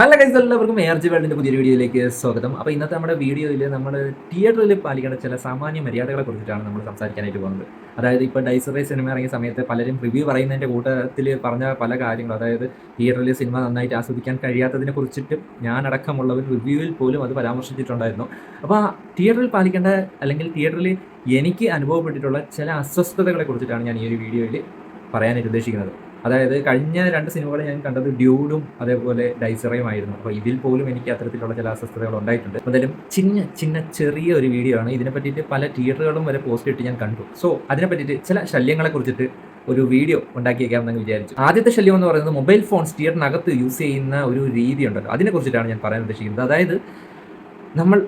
Hello guys എല്ലാവർക്കും A R G വേൾഡിന്റെ പുതിയൊരു വീഡിയോയിലേക്ക് സ്വാഗതം. അപ്പോൾ ഇന്നത്തെ നമ്മുടെ വീഡിയോയിൽ നമ്മൾ തിയേറ്ററിൽ പാലിക്കേണ്ട ചില സാമാന്യ മര്യാദകളെ കുറിച്ചിട്ടാണ് നമ്മൾ സംസാരിക്കാനായിട്ട് പോകുന്നത്. അതായത് ഇപ്പോൾ ഡൈസറേ സിനിമ ഇറങ്ങിയ സമയത്ത് പലരും റിവ്യൂ പറയുന്നതിന്റെ കൂട്ടത്തിൽ പറഞ്ഞ പല കാര്യങ്ങളും അതായത് തിയേറ്ററിൽ സിനിമ നന്നായിട്ട് ആസ്വദിക്കാൻ കഴിയാത്തതിനെ കുറിച്ചിട്ട് ഞാനടക്കമുള്ളവർ റിവ്യൂവിൽ പോലും അത് പരാമർശിച്ചിട്ടുണ്ടായിരുന്നു. അപ്പോൾ തിയേറ്ററിൽ പാലിക്കേണ്ട അല്ലെങ്കിൽ തിയേറ്ററിൽ എനിക്ക് അനുഭവപ്പെട്ടിട്ടുള്ള ചില അസ്വസ്ഥതകളെ കുറിച്ചിട്ടാണ് ഞാൻ ഈ ഒരു വീഡിയോയിൽ പറയാനായിട്ട് ഉദ്ദേശിക്കുന്നത്. അതായത് കഴിഞ്ഞ രണ്ട് സിനിമകൾ ഞാൻ കണ്ടത് ഡ്യൂഡും അതേപോലെ ഡൈസറയും ആയിരുന്നു അപ്പോൾ ഇതിൽ പോലും എനിക്ക് അത്തരത്തിലുള്ള ചില അസ്വസ്ഥതകൾ ഉണ്ടായിട്ടുണ്ട്. എന്തായാലും ചിന്ന ചിന്ന ചെറിയ ഒരു വീഡിയോ ആണ്. ഇതിനെ പറ്റിയിട്ട് പല തിയേറ്ററുകളും വരെ പോസ്റ്റ് ഇട്ട് ഞാൻ കണ്ടു. സോ അതിനെ പറ്റിയിട്ട് ചില ശല്യങ്ങളെ കുറിച്ചിട്ട് ഒരു വീഡിയോ ഉണ്ടാക്കിയേക്കാമെന്ന് വിചാരിച്ചു. ആദ്യത്തെ ശല്യം എന്ന് പറയുന്നത് മൊബൈൽ ഫോൺ തിയേറ്ററിനകത്ത് യൂസ് ചെയ്യുന്ന ഒരു രീതി ഉണ്ടല്ലോ. അതിനെ കുറിച്ചിട്ടാണ് ഞാൻ പറയാൻ ഉദ്ദേശിക്കുന്നത്. അതായത് നമ്മൾ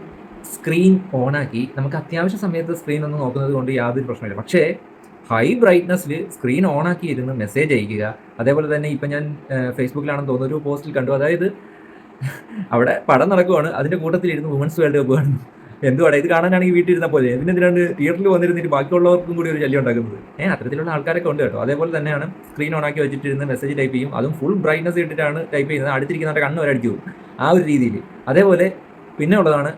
സ്ക്രീൻ ഓണാക്കി നമുക്ക് അത്യാവശ്യ സമയത്ത് സ്ക്രീൻ ഒന്ന് നോക്കുന്നത് കൊണ്ട് യാതൊരു പ്രശ്നമില്ല പക്ഷേ ഹൈ ബ്രൈറ്റ്നസ്സിൽ സ്ക്രീൻ ഓൺ ആക്കി ഇരുന്ന് മെസ്സേജ് അയക്കുക. അതേപോലെ തന്നെ ഇപ്പം ഞാൻ ഫേസ്ബുക്കിലാണെന്ന് തോന്നുന്നു ഒരു പോസ്റ്റിൽ കണ്ടു. അതായത് അവിടെ പടം നടക്കുവാണ്. അതിന്റെ കൂട്ടത്തിലിരുന്ന് വുമൻസ് വേൾഡ് കപ്പ് കാണുന്നു. എന്തുവാണ് ഇത് കാണാനാണെങ്കിൽ വീട്ടിൽ ഇരുന്ന പോലെ. ഇതിനെതിരാണ് തിയേറ്ററിൽ വന്നിരുന്നിട്ട് ബാക്കിയുള്ളവർക്കും കൂടി ഒരു ശല്യം ഉണ്ടാക്കുന്നത്? ഏഹ് അത്തരത്തിലുള്ള ആൾക്കാരൊക്കെ ഉണ്ട് കേട്ടോ. അതേപോലെ തന്നെയാണ് സ്ക്രീൻ ഓൺ ആക്കി വെച്ചിട്ടിരുന്ന് മെസ്സേജ് ടൈപ്പ് ചെയ്യും. അതും ഫുൾ ബ്രൈറ്റ്നസ് ഇട്ടിട്ടാണ് ടൈപ്പ് ചെയ്യുന്നത്. അടുത്തിരിക്കുന്നവരുടെ കണ്ണ് വരെ അടിച്ചു ആ ഒരു രീതിയിൽ. അതേപോലെ പിന്നെ ഉള്ളതാണ്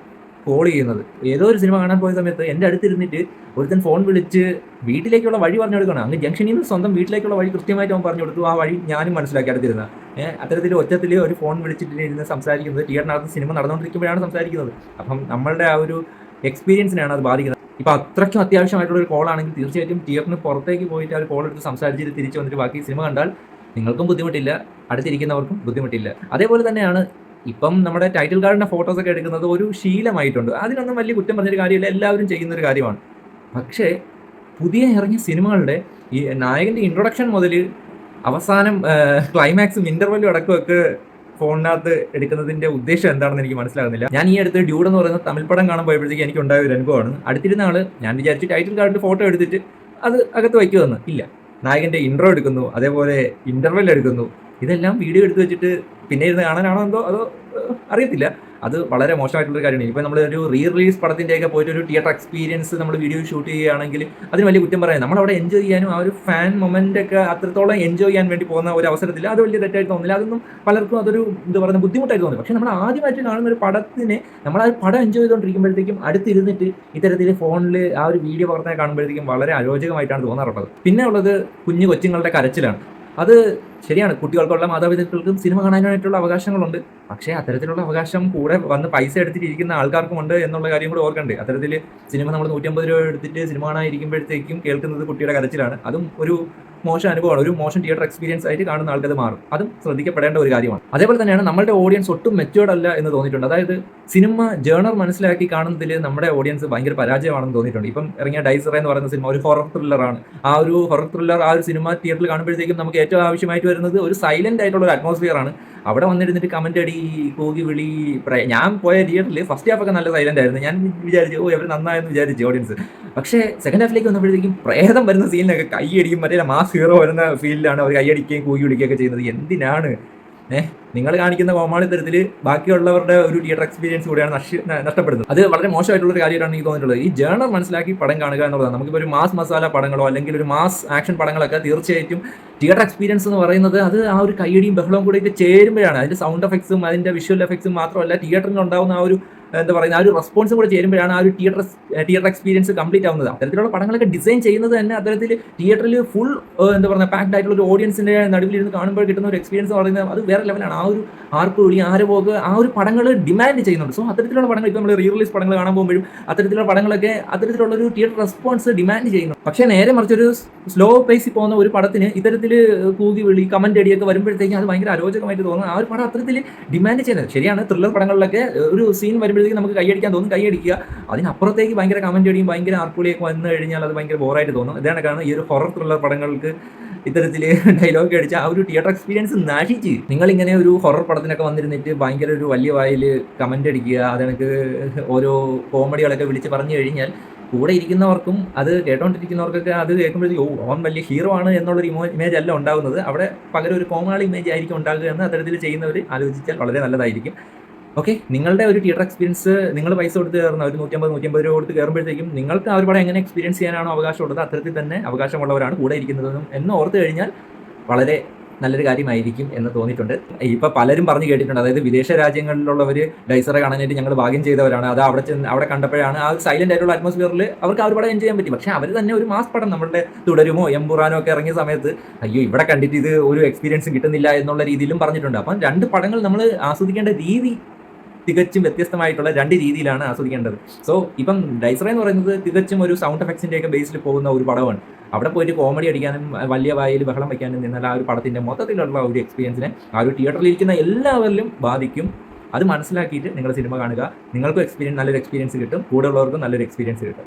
കോൾ ചെയ്യുന്നത്. ഏതോ ഒരു സിനിമ കാണാൻ പോയ സമയത്ത് എന്റെ അടുത്തിരുന്നിട്ട് ഒരുത്തൻ ഫോൺ വിളിച്ച് വീട്ടിലേക്കുള്ള വഴി പറഞ്ഞു കൊടുക്കണം അങ്ങ് ജംഗ്ഷനിൽ നിന്ന് സ്വന്തം വീട്ടിലേക്കുള്ള വഴി കൃത്യമായിട്ട് അവൻ പറഞ്ഞു കൊടുത്തു ആ വഴി ഞാനും മനസ്സിലാക്കി അടുത്തിരുന്ന. അത്തരത്തിൽ ഒറ്റത്തിൽ ഒരു ഫോൺ വിളിച്ചിട്ട് ഇരുന്ന് സംസാരിക്കുന്നത് തിയേറ്ററിനകത്ത് സിനിമ നടന്നുകൊണ്ടിരിക്കുമ്പോഴാണ് സംസാരിക്കുന്നത്. അപ്പം നമ്മളുടെ ആ ഒരു എക്സ്പീരിയൻസിനാണ് അത് ബാധിക്കുന്നത്. ഇപ്പം അത്രയ്ക്കും അത്യാവശ്യമായിട്ടുള്ള ഒരു കോൾ ആണെങ്കിൽ തീർച്ചയായിട്ടും തിയേറ്ററിന് പുറത്തേക്ക് പോയിട്ട് ആ കോൾ എടുത്ത് സംസാരിച്ചിട്ട് തിരിച്ച് വന്നിട്ട് ബാക്കി സിനിമ കണ്ടാൽ നിങ്ങൾക്കും ബുദ്ധിമുട്ടില്ല. അടുത്തിരിക്കുന്നവർക്കും ബുദ്ധിമുട്ടില്ല. അതേപോലെ തന്നെയാണ് ഇപ്പം നമ്മുടെ ടൈറ്റിൽ കാർഡിന്റെ ഫോട്ടോസ് ഒക്കെ എടുക്കുന്നത് ഒരു ശീലമായിട്ടുണ്ട്. അതിനൊന്നും വലിയ കുറ്റം പറഞ്ഞൊരു കാര്യമില്ല. എല്ലാവരും ചെയ്യുന്ന ഒരു കാര്യമാണ്. പക്ഷേ പുതിയ ഇറങ്ങിയ സിനിമകളുടെ ഈ നായകന്റെ ഇൻട്രൊഡക്ഷൻ മുതൽ അവസാനം ക്ലൈമാക്സും ഇന്റർവെല്ലും അടക്കമൊക്കെ ഫോണിനകത്ത് എടുക്കുന്നതിന്റെ ഉദ്ദേശം എന്താണെന്ന് എനിക്ക് മനസ്സിലാകുന്നില്ല. ഞാൻ ഈ അടുത്ത് ഡ്യൂഡ് എന്ന് പറയുന്ന തമിഴ് പടം കാണാൻ പോയപ്പോഴത്തേക്ക് എനിക്ക് ഉണ്ടായ ഒരു അനുഭവമാണ്. അടുത്തിരുന്ന ഞാൻ വിചാരിച്ചു ടൈറ്റിൽ കാർഡിന്റെ ഫോട്ടോ എടുത്തിട്ട് അത് അകത്ത് വയ്ക്കുമെന്ന്. ഇല്ല. നായകന്റെ ഇൻട്രോ എടുക്കുന്നു അതേപോലെ ഇന്റർവെൽ എടുക്കുന്നു. ഇതെല്ലാം വീഡിയോ എടുത്ത് വെച്ചിട്ട് പിന്നെ ഇരുന്ന് കാണാനാണോ എന്തോ അതോ അറിയത്തില്ല. അത് വളരെ മോശമായിട്ടുള്ള കാര്യമാണ്. ഇപ്പോൾ നമ്മൾ ഒരു റീ റിലീസ് പടത്തിന്റെയൊക്കെ പോയിട്ട് ഒരു തിയേറ്റർ എക്സ്പീരിയൻസ് നമ്മൾ വീഡിയോ ഷൂട്ട് ചെയ്യുകയാണെങ്കിൽ അതിന് വലിയ കുറ്റം പറയാം. നമ്മൾ അവിടെ എൻജോയ് ചെയ്യാനും ആ ഒരു ഫാൻ മൊമെന്റ് ഒക്കെ അത്രത്തോളം എൻജോയ് ചെയ്യാൻ വേണ്ടി പോകുന്ന ഒരു അവസരത്തിൽ അത് വലിയ തെറ്റായിട്ട് തോന്നില്ല അതൊന്നും പലർക്കും അതൊരു എന്താ പറയുക ബുദ്ധിമുട്ടായിട്ട് തോന്നി പക്ഷേ നമ്മൾ ആദ്യമായിട്ട് കാണുന്ന ഒരു പടത്തിനെ നമ്മൾ ആ പടം എൻജോയ് ചെയ്തുകൊണ്ടിരിക്കുമ്പോഴത്തേക്കും അടുത്തിരുന്നിട്ട് ഇത്തരത്തിൽ ഫോണിൽ ആ ഒരു വീഡിയോ പകർത്തനെ കാണുമ്പോഴത്തേക്കും വളരെ അരോചകമായിട്ടാണ് തോന്നാറുള്ളത്. പിന്നെ ഉള്ളത് കുഞ്ഞു കൊച്ചുങ്ങളുടെ കരച്ചിലാണ്. അത് ശരിയാണ് കുട്ടികൾക്കുള്ള മാതാപിതാക്കൾക്കും സിനിമ കാണാനായിട്ടുള്ള അവകാശങ്ങളുണ്ട്. പക്ഷേ അത്തരത്തിലുള്ള അവകാശം കൂടെ വന്ന് പൈസ എടുത്തിട്ടിരിക്കുന്ന ആൾക്കാർക്കുമുണ്ട് എന്നുള്ള കാര്യം കൂടെ ഓർക്കണ്ടേ? അത്തരത്തിൽ സിനിമ നമ്മൾ നൂറ്റമ്പത് രൂപ എടുത്തിട്ട് സിനിമ കാണാനിരിക്കുമ്പോഴത്തേക്കും കേൾക്കുന്നത് കുട്ടിയുടെ കരച്ചിലാണ്. അതും ഒരു മോശം അനുഭവമാണ്. ഒരു മോശം തിയേറ്റർ എക്സ്പീരിയൻസ് ആയിട്ട് കാണുന്ന ആൾക്കത് മാറും. അതും ശ്രദ്ധിക്കപ്പെടേണ്ട ഒരു കാര്യമാണ്. അതേപോലെ തന്നെയാണ് നമ്മുടെ ഓഡിയൻസ് ഒട്ടും മെച്ചുവേർഡ് അല്ല എന്ന് തോന്നിയിട്ടുണ്ട്. അതായത് സിനിമ ജേണർ മനസ്സിലാക്കി കാണുന്നതിൽ നമ്മുടെ ഓഡിയൻസ് ഭയങ്കര പരാജയമാണെന്ന് തോന്നിയിട്ടുണ്ട്. ഇപ്പം ഇറങ്ങിയ ഡൈസറ എന്ന് പറയുന്ന സിനിമ ഒരു ഹൊറർ ത്രില്ലറാണ് ആ ഒരു ഹൊറർ ത്രില്ലർ ആ ഒരു സിനിമ തിയേറ്ററിൽ കാണുമ്പോഴത്തേക്കും നമുക്ക് ഏറ്റവും ആവശ്യമായിട്ട് വരുന്നത് ഒരു സൈലന്റ് ആയിട്ടുള്ള ഒരു അറ്റ്മോസ്ഫിയർ ആണ്. അവിടെ വന്നിരുന്നിട്ട് കമന്റ് അടി കൂകി വിളി ഞാൻ പോയ തിയേറ്ററിൽ ഫസ്റ്റ് ഹാഫ് ഒക്കെ നല്ല സൈലന്റ് ആയിരുന്നു. ഞാൻ വിചാരിച്ചു ഓ അവർ നന്നായെന്ന് വിചാരിച്ചു ഓഡിയൻസ് പക്ഷേ സെക്കൻഡ് ഹാഫിലേക്ക് വന്നപ്പോഴത്തേക്കും പ്രേതം വരുന്ന സീനിലൊക്കെ കൈയടിക്കും മറ്റേ മാസ് ഹീറോ വരുന്ന ഫീലിലാണ് അവർ കൈയടിക്കുകയും കൂകി വിളിക്കുകയൊക്കെ ചെയ്യുന്നത്. എന്തിനാണ്? ഏഹ് നിങ്ങൾ കാണിക്കുന്ന കോമാളിത്തരത്തിൽ ബാക്കിയുള്ളവരുടെ ഒരു തിയേറ്റർ എക്സ്പീരിയൻസ് കൂടിയാണ് നഷ്ട നഷ്ടപ്പെടുന്നത്. അത് വളരെ മോശമായിട്ടുള്ള ഒരു കാര്യമായിട്ടാണ് എനിക്ക് തോന്നിയിട്ടുള്ളത്. ഈ ജേണർ മനസ്സിലാക്കി പടം കാണുക എന്നുള്ളതാണ്. നമുക്കിപ്പോൾ ഒരു മാസ് മസാല പടങ്ങളോ അല്ലെങ്കിൽ ഒരു മാസ് ആക്ഷൻ പടങ്ങളൊക്കെ തീർച്ചയായിട്ടും തിയേറ്റർ എക്സ്പീരിയൻസ് എന്ന് പറയുന്നത് അത് ആ ഒരു കയ്യടിയും ബഹളവും കൂടെ ഒക്കെ ചേരുമ്പോഴാണ്. അതിന്റെ സൗണ്ട് എഫക്ട്സും അതിന്റെ വിഷ്വൽ എഫക്ട്സും മാത്രമല്ല തിയേറ്ററിൽ ഉണ്ടാകുന്ന ആ ഒരു എന്താ പറയുന്ന ആ ഒരു റെസ്പോൺസ് കൂടെ ചേരുമ്പോഴാണ് ആ ഒരു തിയേറ്റർ തിയേറ്റർ എക്സ്പീരിയൻസ് കംപ്ലീറ്റ് ആവുന്നത്. അത്തരത്തിലുള്ള പടങ്ങളൊക്കെ ഡിസൈൻ ചെയ്യുന്നത് തന്നെ അത്തരത്തിൽ തിയേറ്ററിൽ ഫുൾ എന്താ പറയുക പാക്ഡ് ആയിട്ടുള്ള ഒരു ഓഡിയൻസിന്റെ നടുവിലിരുന്ന് കാണുമ്പോൾ കിട്ടുന്ന ഒരു എക്സ്പീരിയൻസ് എന്ന് പറയുന്നത് അത് വേറെ ലെവലാണ് ആ ഒരു ആർക്ക് വിളി ആരവോക്ക് ആ ഒരു പടങ്ങൾ ഡിമാൻഡ് ചെയ്യുന്നുണ്ട്. സോ അത്തരത്തിലുള്ള പടങ്ങൾ ഇപ്പോൾ നമ്മൾ റീറിലീസ് പടങ്ങൾ കാണാൻ പോകുമ്പോഴും അത്തരത്തിലുള്ള പടങ്ങളൊക്കെ അത്തരത്തിലുള്ള ഒരു തിയേറ്റർ റെസ്പോൺസ് ഡിമാൻഡ് ചെയ്യുന്നു. പക്ഷേ നേരെ മറിച്ച് ഒരു സ്ലോ പേസിൽ പോകുന്ന ഒരു പടത്തിന് ഇത്തരത്തിൽ കൂകി വിളി കമന്റ് അടിയൊക്കെ വരുമ്പോഴത്തേക്കും അത് ഭയങ്കര അരോചകമായിട്ട് തോന്നുന്നു. ആ ഒരു പടം അത്തരത്തിൽ ഡിമാൻഡ് ചെയ്യുന്നത്. ശരിയാണ് ത്രില്ലർ പടങ്ങളിലൊക്കെ ഒരു സീൻ വരുമ്പോഴത്തേക്കും നമുക്ക് കൈയടിക്കാൻ തോന്നും. കൈയടിക്കുക. അതിനപ്പുറത്തേക്ക് ഭയങ്കര കമന്റ് അടിയും ഭയങ്കര ആർപ്പുളിയൊക്കെ വന്നു കഴിഞ്ഞാൽ അത് ഭയങ്കര ബോറായിട്ട് തോന്നും. ഇതാണ് കാരണം ഈ ഒരു ഹൊറർ ത്രില്ലർ പടങ്ങൾക്ക് ഇത്തരത്തിൽ ഡയലോഗ് അടിച്ച ആ ഒരു തിയേറ്റർ എക്സ്പീരിയൻസ് നശിച്ച്. നിങ്ങൾ ഇങ്ങനെ ഒരു ഹൊറർ പടത്തിനൊക്കെ വന്നിരുന്നിട്ട് ഭയങ്കര ഒരു വലിയ വായിൽ കമന്റ് അടിക്കുക അതെനിക്ക് ഓരോ കോമഡികളൊക്കെ വിളിച്ച് പറഞ്ഞു കഴിഞ്ഞാൽ കൂടെ ഇരിക്കുന്നവർക്കും അത് കേട്ടോണ്ടിരിക്കുന്നവർക്കൊക്കെ അത് കേൾക്കുമ്പോഴത്തേക്ക് ഓ അവൻ വലിയ ഹീറോ ആണ് എന്നുള്ളൊരു ഇമോ ഇമേജ് അല്ല ഉണ്ടാകുന്നത് അവിടെ പകരം ഒരു കോമാളി ഇമേജ് ആയിരിക്കും ഉണ്ടാകുക എന്ന് അത്തരത്തിൽ ചെയ്യുന്നവർ ആലോചിച്ചാൽ വളരെ നല്ലതായിരിക്കും. ഓക്കെ നിങ്ങളുടെ ഒരു തിയേറ്റർ എക്സ്പീരിയൻസ് നിങ്ങൾ പൈസ കൊടുത്ത് കയറുന്ന ഒരു നൂറ്റമ്പത് നൂറ്റമ്പത് രൂപ കൊടുത്ത് കയറുമ്പോഴത്തേക്കും നിങ്ങൾക്ക് ആ ഒരു പടം എങ്ങനെ എക്സ്പീരിയൻസ് ചെയ്യാനാണോ അവകാശമുള്ളത് അത്തരത്തിൽ തന്നെ അവകാശമുള്ളവരാണ് കൂടെ ഇരിക്കുന്നതെന്നും എന്ന് ഓർത്ത് കഴിഞ്ഞാൽ വളരെ നല്ലൊരു കാര്യമായിരിക്കും എന്ന് തോന്നിയിട്ടുണ്ട്. ഇപ്പൊ പലരും പറഞ്ഞു കേട്ടിട്ടുണ്ട് അതായത് വിദേശ രാജ്യങ്ങളിലുള്ളവർ ഡൈസറെ കാണാനായിട്ട് ഞങ്ങൾ ഭാഗ്യം ചെയ്തവരാണ് അത് അവിടെ ചെന്ന് അവിടെ കണ്ടപ്പോഴാണ് ആ സൈലന്റ് ആയിട്ടുള്ള അറ്റ്മോസ്ഫിയറിൽ അവർക്ക് അവർ പടം എൻജോയ് ചെയ്യാൻ പറ്റി. പക്ഷെ അവർ തന്നെ ഒരു മാസ് പടം നമ്മളുടെ തുടരുമോ എംപുറാനോ ഒക്കെ ഇറങ്ങിയ സമയത്ത് അയ്യോ ഇവിടെ കണ്ടിട്ട് ഇത് ഒരു എക്സ്പീരിയൻസ് കിട്ടുന്നില്ല എന്നുള്ള രീതിയിലും പറഞ്ഞിട്ടുണ്ട്. അപ്പം രണ്ട് പടങ്ങൾ നമ്മൾ ആസ്വദിക്കേണ്ട രീതി തികച്ചും വ്യത്യസ്തമായിട്ടുള്ള രണ്ട് രീതിയിലാണ് ആസ്വദിക്കേണ്ടത്. സോ ഇപ്പം ഡൈസറ എന്ന് പറയുന്നത് തികച്ചും ഒരു സൗണ്ട് എഫക്ട്സിന്റെ ഒക്കെ ബേസിൽ പോകുന്ന ഒരു പടമാണ്. അവിടെ പോയിട്ട് കോമഡി അടിക്കാനും വലിയ വായിൽ ബഹളം വയ്ക്കാനും നിന്നാൽ ആ ഒരു പടത്തിന്റെ മൊത്തത്തിലുള്ള ഒരു എക്സ്പീരിയൻസിനെ ആ ഒരു തിയേറ്ററിൽ ഇരിക്കുന്ന എല്ലാവരിലും ബാധിക്കും. അത് മനസ്സിലാക്കിയിട്ട് നിങ്ങൾ സിനിമ കാണുക. നിങ്ങൾക്കും എക്സ്പീരിയൻസ് നല്ലൊരു എക്സ്പീരിയൻസ് കിട്ടും. കൂടെ ഉള്ളവർക്കും നല്ലൊരു എക്സ്പീരിയൻസ് കിട്ടും.